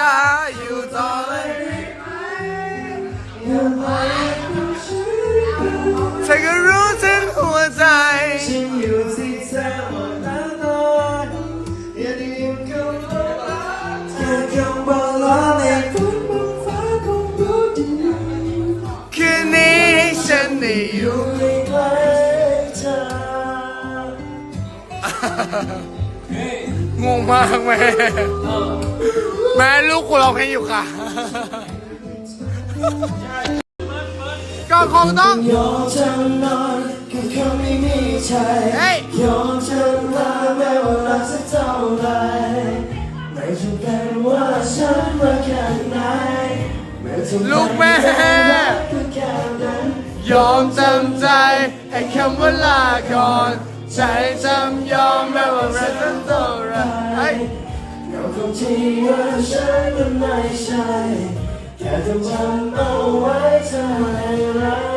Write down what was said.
ตาอยู่ต่อเลยเธอก็รู้ถึงหัวใจฉันอยู่ที่เธอหมวตอนอย่าลืมคำว่ารักำว่ารัในทุกมุมฟ้าคงรู้ดีคืนนี้ฉันได้อยู่ใกล้เธองงมากแม่ แม่ลูกกูร้องเพลงอยู่ค่ะ ก็คงต้อง ยอมจำนอนกับเขาไม่มีใจเฮ้ย ยอมจำลาแม้ว่ารักสักเท่าไหรไม่จำเป็นว่าฉันรักแค่ไหนไม่จำเป็นลูกแม่ รักก็แค่นั้นยอมจำใจให้คำว่าลาก่อน ใจจำยอมแม้ว่ารักนั้นเท่าไรเฮ้ย เราคงที่ว่าฉันมันไม่ใช่ แค่ต้องทำเอาไว้เธอให้รัก